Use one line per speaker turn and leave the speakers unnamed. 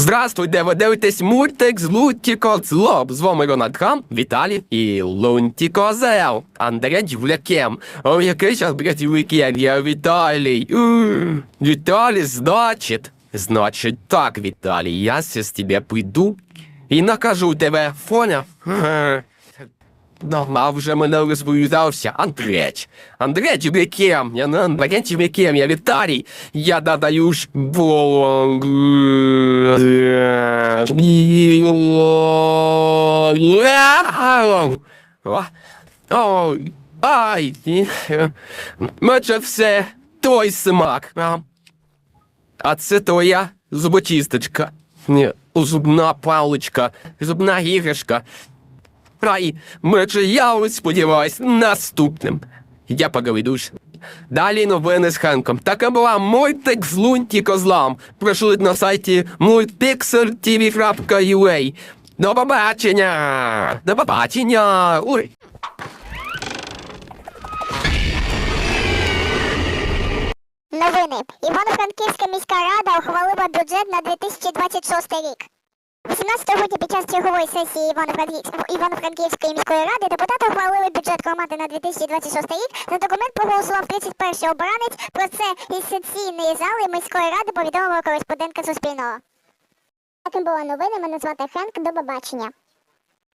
Здравствуйте, ви дивитесь мультик з Лунтіко Злоб. З вами Рональд Хам, Віталій і Лунтіко Зел. Андрей Юлякем. О, який час, блядь, Юлякем? Я Віталій. Ух, Віталій, значить. Значить так, Віталій, я сейчас тебе прийду і накажу тебе, поняв? Ага. Ну, вже мене розповідався Андреч. Андреч Юлякем. Я не Андреч Юлякем, я Віталій. Я додаю ж Ой, ай, Мече все той смак. А це твоя зуботісточка. Ні, зубна паличка, зубна іграшка. Рай, я ось сподіваюсь наступним. Я поговорю. Далі новини з Хенком. Така була мультик з Лунті Козлам. Прийшли на сайті multipixeltv.ua. До побачення! До побачення! Ой!
Новини. Івано-Франківська міська рада ухвалила бюджет на 2026 рік. 18 грудня під час чергової сесії Івано-Франківськ- Івано-Франківської міської ради депутати ухвалили бюджет громади на 2026 рік. За документ проголосував 31 обранець. Про це із сесійної зали міської ради повідомила кореспондентка Суспільного. Таким була новини. Мене звати Хенк. До побачення.